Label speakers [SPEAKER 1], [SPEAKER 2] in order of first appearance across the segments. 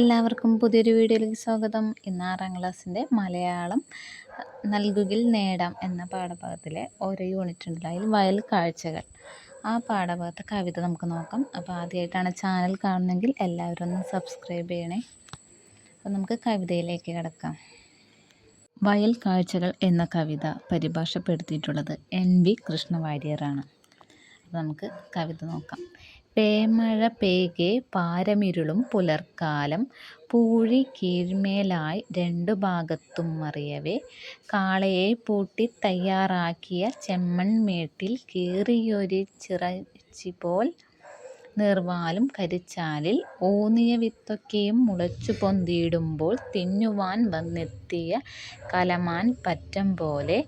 [SPEAKER 1] എല്ലാവർക്കും പുതിയൊരു വീഡിയോയിലേക്ക് സ്വാഗതം. ഇന്ന് ആറാം ക്ലാസ്സിന്റെ മലയാളം നൽകുകിൽ നേടാം എന്ന പാഠഭാഗത്തിലെ ഓരോ യൂണിറ്റ് ഉണ്ടല്ലോ അതിൽ വയൽ കാഴ്ചകൾ. ആ പാഠഭാഗത്തെ കവിത നമുക്ക് നോക്കാം. അപ്പോൾ ആദ്യമായിട്ടാണ് ചാനൽ കാണുന്നതെങ്കിൽ എല്ലാവരും ഒന്ന് സബ്സ്ക്രൈബ് ചെയ്യണേ. അപ്പോൾ നമുക്ക് കവിതയിലേക്ക് കിടക്കാം. വയൽ കാഴ്ചകൾ എന്ന കവിത പരിഭാഷപ്പെടുത്തിയിട്ടുള്ളത് എൻ വി കൃഷ്ണവാര്യറാണ് നമുക്ക് കവിത നോക്കാം. പേമഴ പേകെ പാരമിരുളും പുലർക്കാലം. പൂഴി കീഴ്മേലായി രണ്ടു ഭാഗത്തും മറിയവേ. കാളയെ പൂട്ടി തയ്യാറാക്കിയ ചെമ്മൺമേട്ടിൽ കീറിയൊരു ചിറച്ചിപോൽ നിർവാലും കരിച്ചാലിൽ ഊന്നിയ വിത്തൊക്കെയും മുളച്ചു പൊന്തിയിടുമ്പോൾ തിന്നുവാൻ വന്നെത്തിയ കലമാൻ പറ്റം പോലെ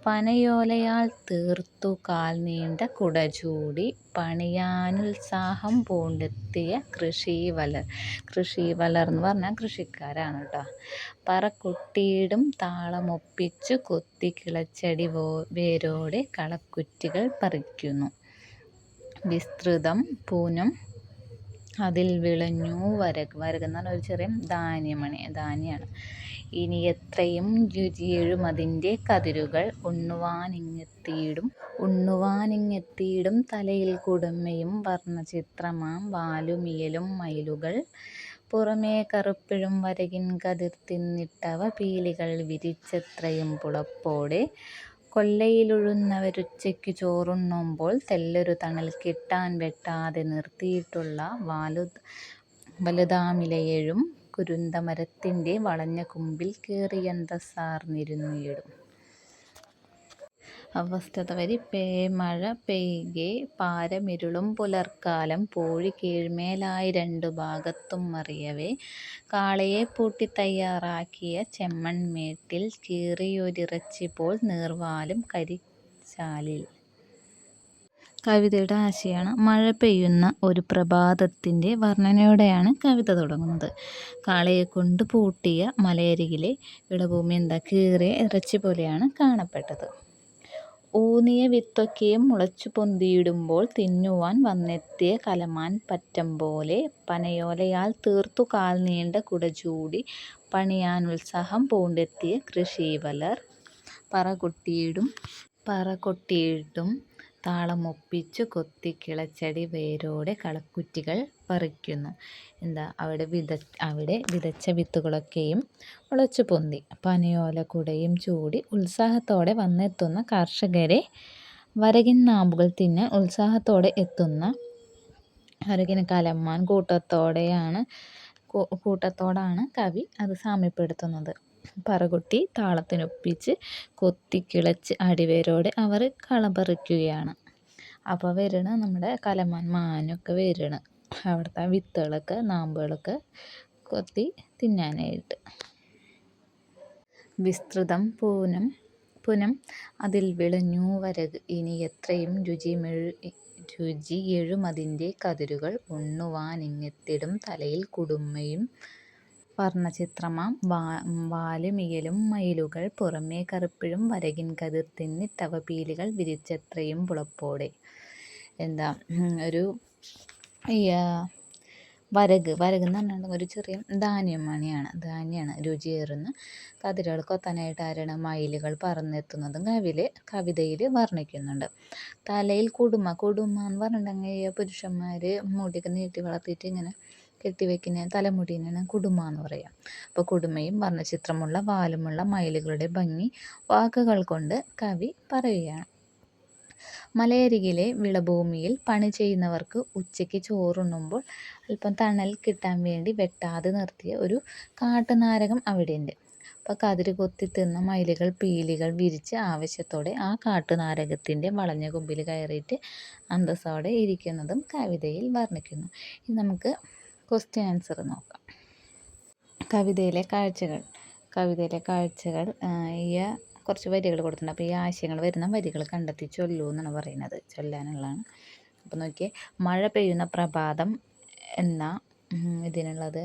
[SPEAKER 1] പനയോലയാൽ തീർത്തു കാൽ നീണ്ട കുടചൂടി പണിയാനുത്സാഹം പൂണ്ടെത്തിയ കൃഷീവലർ കൃഷീവലർ എന്ന് പറഞ്ഞാൽ കൃഷിക്കാരാണ് കേട്ടോ. പറക്കുട്ടിയിടും താളമൊപ്പിച്ചു കൊത്തി കിളച്ചടി വോ വേരോടെ കളക്കുറ്റികൾ പറിക്കുന്നു. വിസ്തൃതം പൂനം അതിൽ വിളഞ്ഞു വരക് വരകുന്ന ഒരു ചെറിയ ധാന്യമണി ധാന്യമാണ് ഇനി എത്രയും രുചിയെഴുമതിന്റെ കതിരുകൾ ഉണ്ണുവാനിങ്ങെത്തിയിടും. ഉണ്ണുവാനിങ്ങെത്തിയിടും തലയിൽ കുടുമയും വർണചിത്രമാം വാലുമിയലും മയിലുകൾ. പുറമേ കറുപ്പിഴും വരകിൻ കതിർ തിന്നിട്ടവ പീലികൾ വിരിച്ചെത്രയും പുളപ്പോടെ. കൊല്ലയിലുഴുന്നവരുച്ചയ്ക്കു ചോറുണ്ണുമ്പോൾ തെല്ലൊരു തണൽ കിട്ടാൻ വെട്ടാതെ നിർത്തിയിട്ടുള്ള വാലു വലുതാമിലയെഴും കുരുന്തമരത്തിന്റെ വളഞ്ഞ കുമ്പിൽ കേറിയന്തസ്സാർന്നിരുന്നിടും അവസ്ഥത വരി പേമഴ പെയ്കെ പാരമിരുളും പുലർക്കാലം പൂഴി കീഴ്മേലായി രണ്ടു ഭാഗത്തും മറിയവേ. കാളയെ പൂട്ടി തയ്യാറാക്കിയ ചെമ്മൺമേട്ടിൽ കീറിയൊരിറച്ചിപോൽ നീർവാലും കരിച്ചാലിൽ. കവിതയുടെ ആശയമാണ് മഴ പെയ്യുന്ന ഒരു പ്രഭാതത്തിന്റെ വർണനയോടെയാണ് കവിത തുടങ്ങുന്നത്. കാളയെ കൊണ്ട് പൂട്ടിയ മലയരികിലെ ഇടഭൂമി എന്താ കീറിയ ഇറച്ചി പോലെയാണ് കാണപ്പെട്ടത്. ഊന്നിയ വിത്തൊക്കെയും മുളച്ചു പൊന്തിയിടുമ്പോൾ തിന്നുവാൻ വന്നെത്തിയ കലമാൻ പറ്റം പോലെ പനയോലയാൽ തീർത്തു കാൽ നീണ്ട കുടചൂടി പണിയാനുത്സാഹം പൂണ്ടെത്തിയ കൃഷിവലർ. പറ കൊട്ടിയിടും പറകൊട്ടിയിടും പറകൊട്ടിയിട്ടും താളമൊപ്പിച്ചു കൊത്തി കിളച്ചടി വേരോടെ കളക്കുറ്റികൾ പറിക്കുന്നു. എന്താ? അവിടെ വിത അവിടെ വിതച്ച വിത്തുകളൊക്കെയും മുളച്ചു പൊന്തി. പനയോല കുടയും ചൂടി ഉത്സാഹത്തോടെ വന്നെത്തുന്ന കർഷകരെ വരകിൻ നാമ്പുകൾ തിന്ന് ഉത്സാഹത്തോടെ എത്തുന്ന വരകിന് കലമ്മാൻ കൂട്ടത്തോടെയാണ് കൂട്ടത്തോടാണ് കവി അത് സാമ്യപ്പെടുത്തുന്നത്. പറകൊട്ടി താളത്തിനൊപ്പിച്ച് കൊത്തിക്കിളച്ച് അടിവേരോടെ അവർ കളം പറിക്കുകയാണ് അപ്പോൾ വരണ നമ്മുടെ കലമാൻ മാനൊക്കെ വരണ. അവിടുത്തെ വിത്തുകളൊക്കെ നാമ്പുകളൊക്കെ കൊത്തി തിന്നാനായിട്ട്. വിസ്തൃതം പൂനം പുനം അതിൽ വിളഞ്ഞു വരക്. ഇനി എത്രയും രുചിമെഴു രുചി എഴുമതിന്റെ കതിരുകൾ ഉണ്ണുവാനിങ്ങെത്തിടും തലയിൽ കുടുമയും വർണചിത്രമാം വാ വാലുമിയലും മയിലുകൾ പുറമേ കറുപ്പിഴും വരകിൻ കതിർ തിന്നിട്ടവ പീലികൾ വിരിച്ചത്രയും പുളപ്പോടെ. എന്താ ഒരു വരക് വരക് എന്ന് പറഞ്ഞാൽ ഒരു ചെറിയ ധാന്യമണിയാണ് ധാന്യമാണ് രുചിയേറുന്ന കതിരുകൾ കൊത്താനായിട്ട് ആരാണ് മയിലുകൾ പറന്നെത്തുന്നതും കവിയിൽ കവിതയിൽ വർണിക്കുന്നുണ്ട്. തലയിൽ കുടുമ കുടുമ എന്ന് പറഞ്ഞിട്ടുണ്ടെങ്കിൽ പുരുഷന്മാർ മുടിയൊക്കെ നീട്ടി വളർത്തിയിട്ട് ഇങ്ങനെ കെട്ടിവെക്കുന്ന തലമുടിയാണ് കുടുമ എന്ന് പറയുക അപ്പോൾ കുടുമയും വർണചിത്രമുള്ള വാലുമുള്ള മയിലുകളുടെ ഭംഗി വാക്കുകൾ കൊണ്ട് കവി പറയുകയാണ്. മലയരികിലെ വിളഭൂമിയിൽ പണി ചെയ്യുന്നവർക്ക് ഉച്ചയ്ക്ക് ചോറുണ്ണുമ്പോൾ അല്പം തണൽ കിട്ടാൻ വേണ്ടി വെട്ടാതെ നിർത്തിയ ഒരു കാട്ടുനാരകം അവിടെയുണ്ട്. അപ്പോൾ കതിര് കൊത്തി തിന്ന മയിലുകൾ പീലികൾ വിരിച്ച് ആവശ്യത്തോടെ ആ കാട്ടുനാരകത്തിന്റെ വളഞ്ഞ കൊമ്പിൽ കയറിയിട്ട് അന്തസ്സോടെ ഇരിക്കുന്നതും കവിതയിൽ വർണിക്കുന്നു. ഇനി നമുക്ക് ക്വസ്റ്റ്യൻ ആൻസർ നോക്കാം. കവിതയിലെ കാഴ്ചകൾ. കവിതയിലെ കാഴ്ചകൾ ഈ കുറച്ച് വരികൾ കൊടുത്തിട്ടുണ്ട്. അപ്പോൾ ഈ ആശയങ്ങൾ വരുന്ന വരികൾ കണ്ടെത്തി ചൊല്ലൂ എന്നാണ് പറയുന്നത്. ചൊല്ലാനുള്ളതാണ്. അപ്പോൾ നോക്കിയേ മഴ പെയ്യുന്ന പ്രഭാതം എന്ന ഇതിനുള്ളത്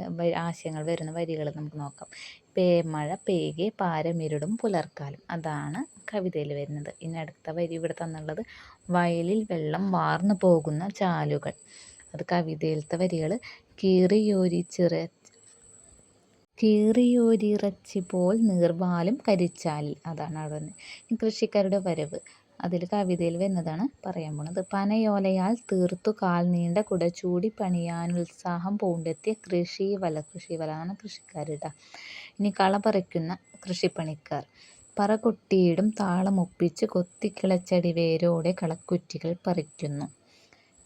[SPEAKER 1] ആശയങ്ങൾ വരുന്ന വരികൾ നമുക്ക് നോക്കാം. പേമഴ പേകെ പാരമിരുടും പുലർക്കാലം. അതാണ് കവിതയിൽ വരുന്നത്. ഇനി അടുത്ത വരി ഇവിടെ തന്നുള്ളത് വയലിൽ വെള്ളം വാർന്നു പോകുന്ന ചാലുകൾ. അത് കവിതയിലത്തെ വരികൾ കീറിയോരി ചിറ കീറിയൊരിറച്ചി പോൽ നീർവാലും കരിച്ചാൽ അതാണ് അവിടെ നിന്ന് കൃഷിക്കാരുടെ വരവ്. അതിൽ കവിതയിൽ വരുന്നതാണ് പറയാൻ പോണത്. പനയോലയാൽ തീർത്തു കാൽ നീണ്ട കുട ചൂടി പണിയാൻ ഉത്സാഹം പൂണ്ടെത്തിയ കൃഷി വല കൃഷിവല ആണ് കൃഷിക്കാരുടെ ഇനി കള പറിക്കുന്ന കൃഷിപ്പണിക്കാർ. പറ കൊട്ടിയിടും താളമൊപ്പിച്ച് കൊത്തിക്കിളച്ചടി വേരോടെ കളക്കുറ്റികൾ പറിക്കുന്നു.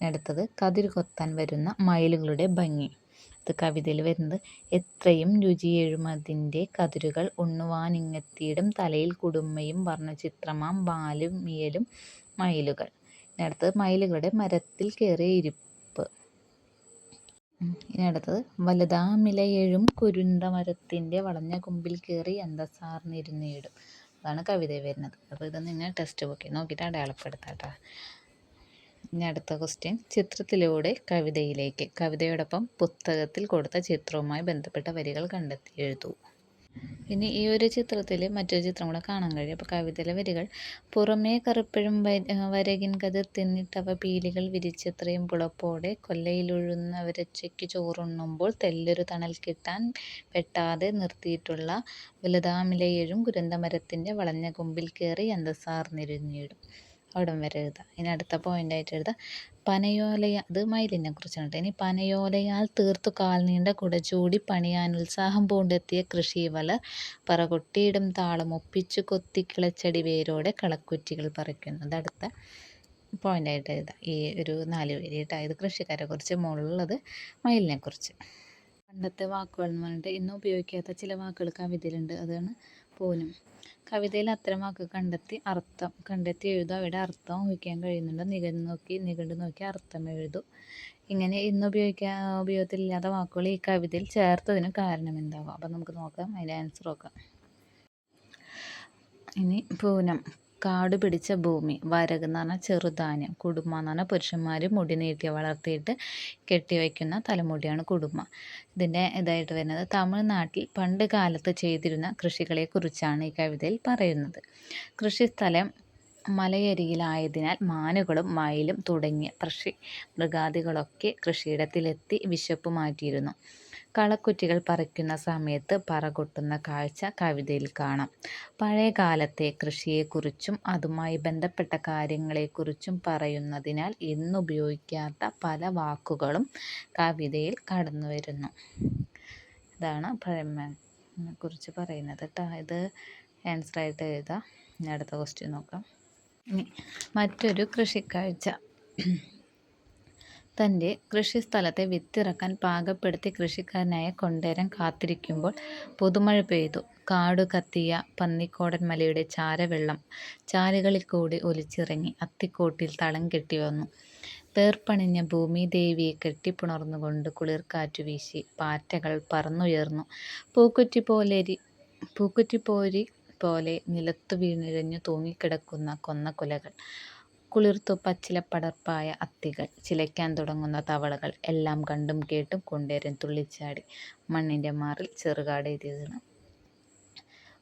[SPEAKER 1] അടുത്തത് കതിർ കൊത്താൻ വരുന്ന മയിലുകളുടെ ഭംഗി. അത് കവിതയിൽ വരുന്നത് എത്രയും രുചിയെഴുമതിന്റെ കതിരുകൾ ഉണ്ണുവാനിങ്ങത്തിയിടും തലയിൽ കുടുമ്മയും വർണചിത്രമാം ബാലും മിയലും മയിലുകൾ. ഇനടുത്തത് മയിലുകളുടെ മരത്തിൽ കയറിയ ഇരിപ്പ്. ഇനടുത്തത് വലുതാമിലയെഴും കുരുണ്ട മരത്തിന്റെ വളഞ്ഞ കൊമ്പിൽ കയറി അന്തസാർന്നിരുന്നിടും അതാണ് കവിത വരുന്നത്. അപ്പോൾ ഇത് നിങ്ങൾ ടെക്സ്റ്റ് ബുക്കിൽ നോക്കിയിട്ട് അടയാളപ്പെടുത്താട്ടോ ഇനി അടുത്ത ക്വസ്റ്റ്യൻ ചിത്രത്തിലൂടെ കവിതയിലേക്ക്. കവിതയോടൊപ്പം പുസ്തകത്തിൽ കൊടുത്ത ചിത്രവുമായി ബന്ധപ്പെട്ട വരികൾ കണ്ടെത്തി. എഴുതൂ. ഇനി ഈ ഒരു ചിത്രത്തിൽ മറ്റൊരു ചിത്രം കൂടെ കാണാൻ കഴിയും. അപ്പോൾ കവിതയിലെ വരികൾ. പുറമേ കറുപ്പഴും വരകിൻ കതിർ തിന്നിട്ടവ പീലികൾ വിരിച്ചത്രയും പുളപ്പോടെ കൊല്ലയിലൊഴുന്നവരച്ചയ്ക്ക് ചോറുണ്ണുമ്പോൾ തെല്ലൊരു തണൽ കിട്ടാൻ വെട്ടാതെ നിർത്തിയിട്ടുള്ള വലുതാമിലയെഴും കുരന്തമരത്തിന്റെ വളഞ്ഞ കൊമ്പിൽ കയറി അന്തസാർന്നിരുന്നിടും അവിടം വരെ എഴുതാം. ഇനി അടുത്ത പോയിന്റായിട്ട് എഴുതാം. പനയോലയ അത് മയിലിനെ കുറിച്ചാണ് കേട്ടോ. ഇനി പനയോലയാൽ തീർത്തു കാൽ നീണ്ട കുടചൂടി പണിയാൻ ഉത്സാഹം പൂണ്ടെത്തിയ കൃഷി കൃഷിവല പറകൊട്ടിയിടും താളം ഒപ്പിച്ചു കൊത്തി കിളച്ചടി വേരോടെ കളക്കുറ്റികൾ പറിക്കുന്നു. അത് അടുത്ത പോയിന്റായിട്ട് എഴുതാം. ഈ ഒരു നാല് പേര് കേട്ടോ. ഇത് കൃഷിക്കാരെ കുറിച്ച് മുകളിലുള്ളത് മയിലിനെ കുറിച്ച്. പണ്ടത്തെ വാക്കുകൾ എന്ന് പറഞ്ഞിട്ട് ഇന്ന് ഉപയോഗിക്കാത്ത ചില വാക്കുകൾ കവിതയിലുണ്ട്. അതാണ് പോലും. കവിതയിൽ അത്തരം വാക്ക് കണ്ടെത്തി അർത്ഥം കണ്ടെത്തി എഴുതുക. അവിടെ അർത്ഥം ഊഹിക്കാൻ കഴിയുന്നുണ്ട്. നിഘണ്ടു നോക്കി നിഘണ്ടു നോക്കി അർത്ഥം എഴുതും. ഇങ്ങനെ ഇന്ന് ഉപയോഗിക്കാൻ ഉപയോഗത്തിലില്ലാത്ത വാക്കുകൾ ഈ കവിതയിൽ ചേർത്തതിന് കാരണം എന്താവാം? അപ്പം നമുക്ക് നോക്കാം. അതിന്റെ ആൻസർ നോക്കാം. ഇനി പൂനം. കാട് പിടിച്ച ഭൂമി. വരക് എന്ന് പറഞ്ഞാൽ ചെറുധാന്യം. കുടുംബ എന്ന് പറഞ്ഞാൽ പുരുഷന്മാർ മുടി നീട്ടി വളർത്തിയിട്ട് കെട്ടിവയ്ക്കുന്ന തലമുടിയാണ് കുടുംബം. ഇതിന്റെ ഇതായിട്ട് വരുന്നത് തമിഴ്നാട്ടിൽ പണ്ട് കാലത്ത് ചെയ്തിരുന്ന കൃഷികളെക്കുറിച്ചാണ് ഈ കവിതയിൽ പറയുന്നത്. കൃഷിസ്ഥലം മലയരികിലായതിനാൽ മാനുകളും മയിലും തുടങ്ങിയ കൃഷി മൃഗാദികളൊക്കെ കൃഷിയിടത്തിലെത്തി വിശപ്പ് മാറ്റിയിരുന്നു. കളക്കുറ്റികൾ പറിക്കുന്ന സമയത്ത് പറകൊട്ടുന്ന കാഴ്ച കവിതയിൽ കാണാം. പഴയ കാലത്തെ കൃഷിയെക്കുറിച്ചും അതുമായി ബന്ധപ്പെട്ട കാര്യങ്ങളെക്കുറിച്ചും പറയുന്നതിനാൽ ഇന്നുപയോഗിക്കാത്ത പല വാക്കുകളും കവിതയിൽ കടന്നു വരുന്നു ഇതാണ് പഴമയെ കുറിച്ച് പറയുന്നത് കേട്ടോ ഇത് ആൻസറായിട്ട് എഴുതാം. ഇനി അടുത്ത ക്വസ്റ്റ്യൻ നോക്കാം. ഇനി മറ്റൊരു കൃഷിക്കാഴ്ച. തന്റെ കൃഷിസ്ഥലത്തെ വിത്തിറക്കാൻ പാകപ്പെടുത്തി കൃഷിക്കാരനായ കൊണ്ടേരം കാത്തിരിക്കുമ്പോൾ പുതുമഴ പെയ്തു. കാടു കത്തിയ പന്നിക്കോടൻ മലയുടെ ചാരവെള്ളം ചാലുകളിൽ കൂടി ഒലിച്ചിറങ്ങി അത്തിക്കോട്ടിൽ തളം കെട്ടി വന്നു. പേർപ്പണിഞ്ഞ ഭൂമിദേവിയെ കെട്ടിപ്പുണർന്നുകൊണ്ട് കുളിർക്കാറ്റു വീശി പാറ്റകൾ പറന്നുയർന്നു. പൂക്കുറ്റി പോലെരി പൂക്കുറ്റിപ്പോരി പോലെ നിലത്തു വീണിഴഞ്ഞു തൂങ്ങിക്കിടക്കുന്ന കൊന്നക്കുലകൾ കുളിർത്തു പച്ചിലപ്പടർപ്പായ അത്തികൾ. ചിലയ്ക്കാൻ തുടങ്ങുന്ന തവളകൾ എല്ലാം കണ്ടും കേട്ടും കൊണ്ടേരൻ തുള്ളിച്ചാടി മണ്ണിന്റെ മാറിൽ ചെറുകാട് എഴുതിയതാണ്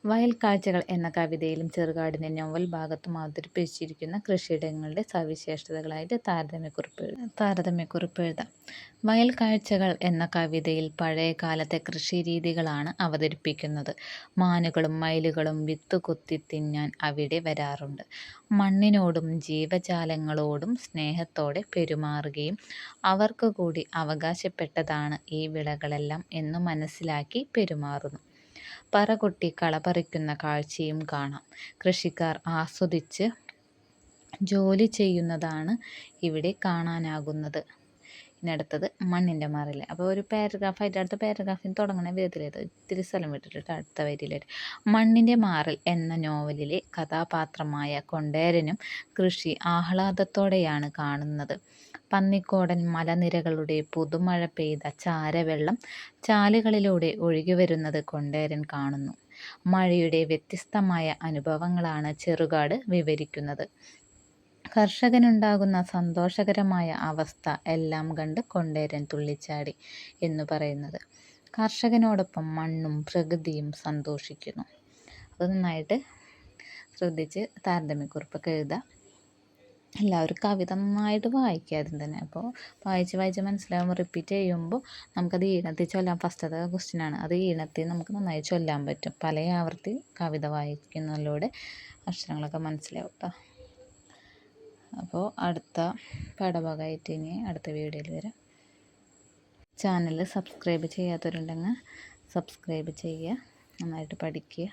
[SPEAKER 1] വയൽ കാഴ്ചകൾ എന്ന കവിതയിലും ചെറുകാടിന്റെ നോവൽ ഭാഗത്തും അവതരിപ്പിച്ചിരിക്കുന്ന കൃഷിയിടങ്ങളുടെ സവിശേഷതകളായിട്ട് താരതമ്യക്കുറിപ്പ് താരതമ്യക്കുറിപ്പ് എഴുതാം. വയൽ കാഴ്ചകൾ എന്ന കവിതയിൽ പഴയ കാലത്തെ കൃഷിരീതികളാണ് അവതരിപ്പിക്കുന്നത്. മാനുകളും മയിലുകളും വിത്ത് കൊത്തി തിന്നാൻ അവിടെ വരാറുണ്ട്. മണ്ണിനോടും ജീവജാലങ്ങളോടും സ്നേഹത്തോടെ പെരുമാറുകയും അവർക്ക് കൂടി അവകാശപ്പെട്ടതാണ് ഈ വിളകളെല്ലാം എന്ന് മനസ്സിലാക്കി പെരുമാറുന്നു. പറകൊട്ടി കളപറിക്കുന്ന കാഴ്ചയും കാണാം. കൃഷിക്കാർ ആസ്വദിച്ച് ജോലി ചെയ്യുന്നതാണ് ഇവിടെ കാണാനാകുന്നത്. ഇനി അടുത്തത് മണ്ണിന്റെ മറിൽ അപ്പോൾ ഒരു പാരഗ്രാഫ് ആയിട്ട് അടുത്ത പാരഗ്രാഫിന് തുടങ്ങുന്ന വിധത്തിലേത് ഇത്തിരി സ്ഥലം വിട്ടിട്ട് അടുത്ത വരിയിലേക്ക് മണ്ണിന്റെ മാറിൽ എന്ന നോവലിലെ കഥാപാത്രമായ കൊണ്ടേരനും കൃഷി ആഹ്ലാദത്തോടെയാണ് കാണുന്നത്. പന്നിക്കോടൻ മലനിരകളുടെ പുതുമഴ പെയ്ത ചാരവെള്ളം ചാലുകളിലൂടെ ഒഴുകി വരുന്നത് കൊണ്ടേരൻ കാണുന്നു. മഴയുടെ വ്യത്യസ്തമായ അനുഭവങ്ങളാണ് ചെറുകാട് വിവരിക്കുന്നത്. കർഷകനുണ്ടാകുന്ന സന്തോഷകരമായ അവസ്ഥ എല്ലാം കണ്ട് കൊണ്ടേരൻ തുള്ളിച്ചാടി എന്ന് പറയുന്നത്. കർഷകനോടൊപ്പം മണ്ണും പ്രകൃതിയും സന്തോഷിക്കുന്നു. അത് നന്നായിട്ട് ശ്രദ്ധിച്ച് താരതമ്യക്കുറിപ്പൊക്കെ എഴുതാം. എല്ലാവരും കവിത നന്നായിട്ട് വായിക്കുക ആദ്യം തന്നെ. അപ്പോൾ വായിച്ച് വായിച്ച് മനസ്സിലാകുമ്പോൾ റിപ്പീറ്റ് ചെയ്യുമ്പോൾ നമുക്കത് ഈണത്തിൽ ചൊല്ലാം. ഫസ്റ്റത്തെ ക്വസ്റ്റ്യനാണ് അത് ഈണത്തിൽ നമുക്ക് നന്നായി ചൊല്ലാൻ പറ്റും. പല ആവർത്തി കവിത വായിക്കുന്നതിലൂടെ അക്ഷരങ്ങളൊക്കെ മനസ്സിലാവും കേട്ടോ അപ്പോൾ അടുത്ത പാഠഭാഗമായിട്ട് ഇനി അടുത്ത വീഡിയോയിൽ വരാം. ചാനൽ സബ്സ്ക്രൈബ് ചെയ്യാത്തവരുണ്ടെങ്കിൽ സബ്സ്ക്രൈബ് ചെയ്യുക. നന്നായിട്ട് പഠിക്കുക.